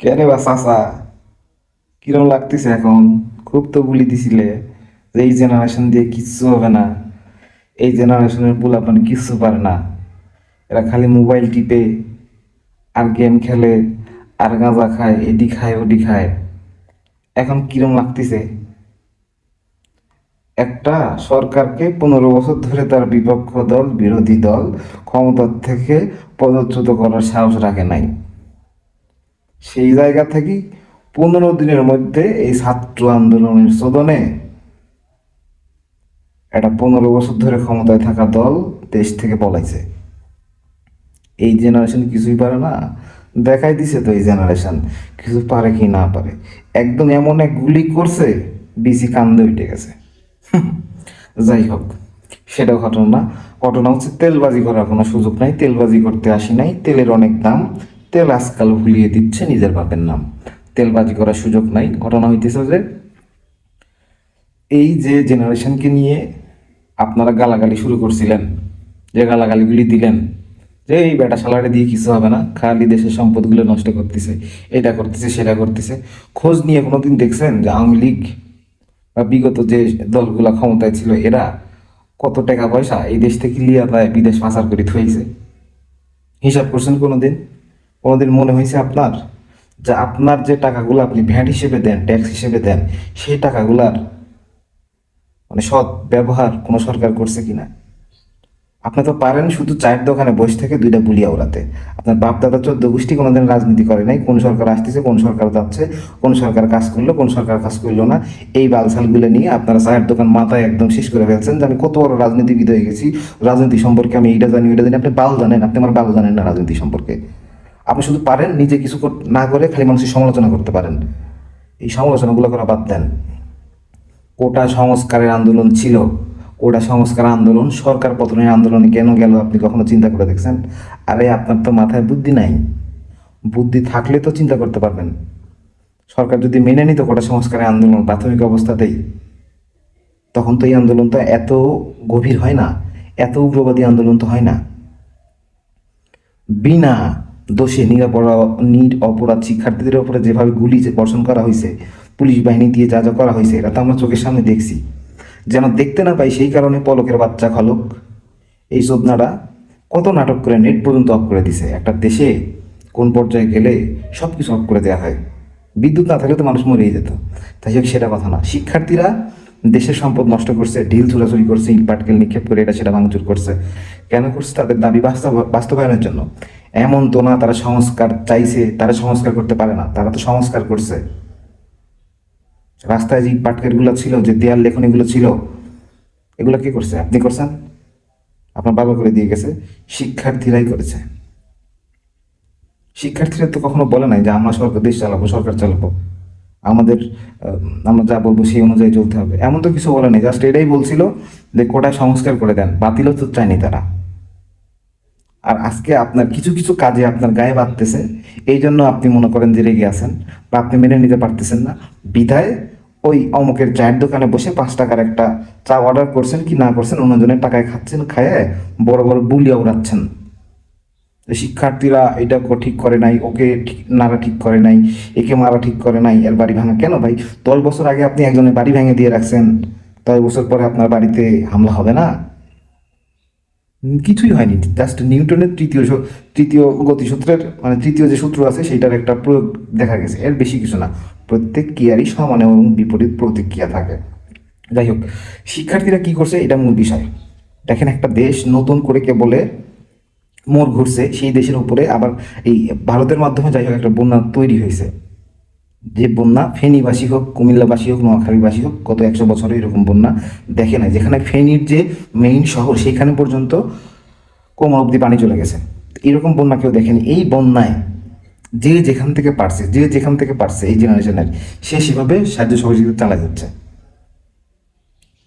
কেরে বা চাচা? কিরম লাগতেছে এখন? খুব তো বলি দিছিলে যে এই জেনারেশন দিয়ে কিচ্ছু হবে না। এই জেনারেশনের পোলাপান কিচ্ছু পারে না। এরা খালি মোবাইল টিপে, আর গেম খেলে, আর গাঁজা খায় এডি খায় ওডি খায়। এখন কিরম লাগতেছে? একটা সরকারকে পনেরো বছর ধরে তার বিপক্ষ দল, বিরোধী দল ক্ষমতার থেকে পদচ্যুত করার সাহস রাখে নাই। সেই জায়গা থেকে পনেরো দিনের মধ্যে এই ছাত্র আন্দোলনের সদনে একটা পনেরো বছর ধরে ক্ষমতায় থাকা দল দেশ থেকে পলাইছে। এই জেনারেশন কিছুই পারে না। দেখাই দিছে তো এই জেনারেশন কিছু পারে কি না পারে। একদম এমন এক গুলি করছে বিসি কান্দে উঠে গেছে। যাই হোক সেটা ঘটনা ঘটনা হচ্ছে তেলবাজি করার কোনো সুযোগ নাই, তেলবাজি করতে আসি নাই। তেলের অনেক দাম তেল আজকাল ভুলিয়ে দিচ্ছে নিজের বাপের নাম। তেলবাজি করার সুযোগ নাই, ঘটনা হইতেছে যে এই যে জেনারেশনকে নিয়ে আপনারা গালাগালি শুরু করছিলেন, যে গালাগালিগুলি দিলেন, যে এই বেটা সালারে দিয়ে কিছু হবে না, খালি দেশের সম্পদগুলো নষ্ট করতেছে, এটা করতেছে, সেটা করতেছে। খোঁজ নিয়ে কোনোদিন দেখছেন যে আওয়ামী লীগ বা বিগত যে দলগুলা ক্ষমতায় ছিল, এরা কত টাকা পয়সা এই দেশ থেকে লিয়া পায়, বিদেশ পাচার করে থইছে? হিসাব করছেন কোনোদিন? কোনোদিন মনে হয়েছে আপনার? যে আপনার যে টাকাগুলো আপনি ভ্যাট হিসেবে দেন, ট্যাক্স হিসেবে দেন, সেই টাকাগুলার মানে সৎ ব্যবহার কোনো সরকার করছে কিনা? আপনি তো পারেন শুধু চায়ের দোকানে বসে থেকে দুইটা বুলিয়া উড়াতে আপনার বাপ দাদা চোদ্দ গোষ্ঠী কোনোদিন রাজনীতি করে নাই, কোন সরকার আসতেছে, কোন সরকার যাচ্ছে, কোন সরকার কাজ করল, কোন সরকার কাজ করল না। এই বালসালগুলো নিয়ে আপনারা চায়ের দোকান মাথায় একদম শেষ করে ফেলছেন যে আমি কত বড় রাজনীতিবিদ হয়ে গেছি। রাজনীতি সম্পর্কে আমি এইটা জানি, ওইটা জানি। আপনি বাল জানেন, আপনি আমার বাল জানেন না রাজনীতি সম্পর্কে। আপনি শুধু পারেন, নিজে কিছু না করে খালি মানুষের সমালোচনা করতে পারেন। এই সমালোচনাগুলো করা বাদ দেন। কোটা সংস্কারের আন্দোলন ছিল। কোটা সংস্কার আন্দোলন, সরকার পতনের আন্দোলনে কেন গেল আপনি কখনো চিন্তা করে দেখছেন? আরে, আপনার তো মাথায় বুদ্ধি নাই। বুদ্ধি থাকলে তো চিন্তা করতে পারবেন। সরকার যদি মেনে নিত কোটা সংস্কারের আন্দোলন প্রাথমিক অবস্থাতেই, তখন তো এই আন্দোলন তো এত গভীর হয় না। এত উগ্রবাদী আন্দোলন তো হয় না। বিনা দোষে নিরাপরাধ নির অপরাধ শিক্ষার্থীদের উপরে যেভাবে গুলি বর্ষণ করা হয়েছে, পুলিশ বাহিনী দিয়ে যা যা করা হয়েছে, এটা তো আমরা চোখের সামনে দেখছি। যেন দেখতে না পাই সেই কারণে পলকের বাচ্চা খলক। এই চোদনাটা কত নাটক করে নেট পর্যন্ত অফ করে দিছে। একটা দেশে কোন পর্যায়ে গেলে সব কিছু অফ করে দেওয়া হয়। বিদ্যুৎ না থাকলে তো মানুষ মরেই যেত। তাই হোক, সেটা কথা না। শিক্ষার্থীরা দেশের সম্পদ নষ্ট করছে, ঢিল চুরাচুরি করছে ইট পাটকেল নিক্ষেপ করে এটা সেটা ভাঙচুর করছে। কেন করছে? তাদের দাবি বাস্তব বাস্তবায়নের জন্য। এমন তো না, তারা সংস্কার চাইছে, তারা সংস্কার করতে পারে না, তারা তো সংস্কার করছে। রাস্তায় যে ইট পাটকেলগুলো ছিল, যে দেয়াল লেখনীগুলো ছিল, এগুলো কে করছে? আপনি করছেন? আপনার বাবা করে দিয়ে গেছে, শিক্ষার্থীরাই করেছে। শিক্ষার্থীরা তো কখনো বলে নাই যে, আমরা সরকার, দেশ চালাবো, সরকার চালাবো। আমাদের আমরা যা বলব সেই অনুযায়ী চলতে হবে। এমন তো কিছু বলে নাই, জাস্ট এটাই বলছিল যে, কোটায় সংস্কার করে দেন, বাতিলও তো চায়নি তারা। আর আজকে আপনার কিছু কিছু কাজে আপনার গায়ে বাঁধতেছে, এই জন্য আপনি মনে করেন যে রেগে আছেন বা আপনি মেনে নিতে পারতেছেন না। বিধায় ওই অমুকের চায়ের দোকানে বসে পাঁচ টাকার একটা চা অর্ডার করছেন কি না করছেন, অন্যজনের টাকায় খাচ্ছেন খায় বড় বড় বুলিয়া উড়াচ্ছেন। শিক্ষার্থীরা এটা ঠিক করে নাই, ওকে ঠিক নারা ঠিক করে নাই, একে মারা ঠিক করে নাই, এর বাড়ি ভাঙা কেন ভাই? দশ বছর আগে আপনি একজনের বাড়ি ভেঙে দিয়ে রাখছেন, দশ বছর পরে আপনার বাড়িতে হামলা হবে না? কিছুই হয়নি। জাস্ট নিউটনের তৃতীয় তৃতীয় গতিসূত্রের মানে তৃতীয় যে সূত্র আছে, সেইটার একটা প্রয়োগ দেখা গেছে। এর বেশি কিছু না। প্রত্যেক ক্রিয়ারই সমান এবং বিপরীত প্রতিক্রিয়া থাকে। যাই হোক, শিক্ষার্থীরা কি করছে? এটা মূল বিষয়। দেখেন একটা দেশ নতুন করে কে বলে মোড় ঘুরছে, সেই দেশের উপরে আবার এই ভারতের মাধ্যমে যাই হোক একটা বন্যা তৈরি হয়েছে। যে বন্যা ফেনীবাসী হোক, কুমিল্লাবাসী হোক, নোয়াখালীবাসী হোক, গত একশো বছরে এরকম বন্যা দেখে নাই। যেখানে ফেনীর যে মেইন শহর, সেইখানে পর্যন্ত কোমর অব্দি পানি চলে গেছে। এরকম বন্যা কেউ দেখেনি। এই বন্যায় যে যেখান থেকে পারছে, যে যেখান থেকে পারছে এই জেনারেশনের সে সেভাবে সাহায্য সহযোগিতা চালা যাচ্ছে।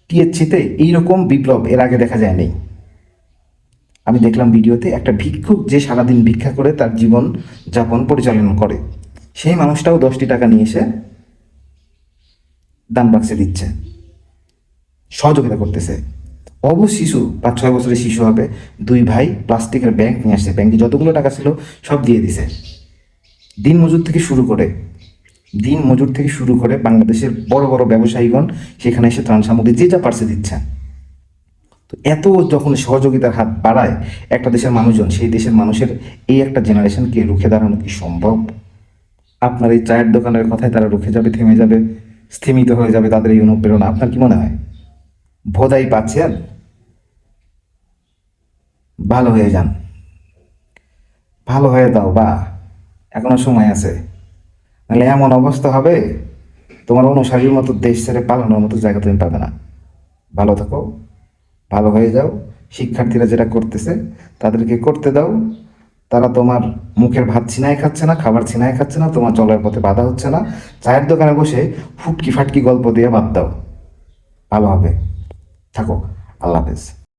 টিএসসিতে এইরকম বিপ্লব এর আগে দেখা যায়নি আমি দেখলাম ভিডিওতে একটা ভিক্ষুক যে সারাদিন ভিক্ষা করে তার জীবন যাপন পরিচালনা করে। সেই মানুষটাও দশটি টাকা নিয়ে এসে দান বাক্সে দিচ্ছে। সহযোগিতা করতেছে। অবু শিশু, পাঁচ ছয় বছরের শিশু হবে, দুই ভাই প্লাস্টিকের ব্যাংক নিয়ে আসছে। ব্যাংকে যতগুলো টাকা ছিল সব দিয়ে দিছে। দিন মজুর থেকে শুরু করে, দিন মজুর থেকে শুরু করে বাংলাদেশের বড় বড় ব্যবসায়ীগণ সেখানে এসে ত্রাণ সামগ্রী যে যা পারছে দিচ্ছেন তো এত যখন সহযোগিতার হাত বাড়ায় একটা দেশের মানুষজন, সেই দেশের মানুষের এই একটা জেনারেশনকে রুখে দাঁড়ানো কি সম্ভব? আপনার এই চায়ের দোকানের কথায় তারা রুখে যাবে, থেমে যাবে, স্থিমিত হয়ে যাবে তাদের এই অনুপ্রেরণা। আপনার কি মনে হয়? ভোদাই পাচ্ছেন ভালো হয়ে যান। ভালো হয়ে দাও, বা, এখনও সময় আছে। নাহলে এমন অবস্থা হবে, তোমার অনুসারীর মতো দেশ ছেড়ে পালানোর মতো জায়গা তুমি পাবে না। ভালো থাকো, ভালো হয়ে যাও। শিক্ষার্থীরা যেটা করতেছে, তাদেরকে করতে দাও। তারা তোমার মুখের ভাত ছিনাই খাচ্ছে না, খাবার ছিনাই খাচ্ছে না, তোমার চলার পথে বাধা হচ্ছে না। চায়ের দোকানে বসে ফুটকি ফাটকি গল্প দিয়ে বাদ দাও। ভালো হবে। থাকো। আল্লাহ হাফেজ।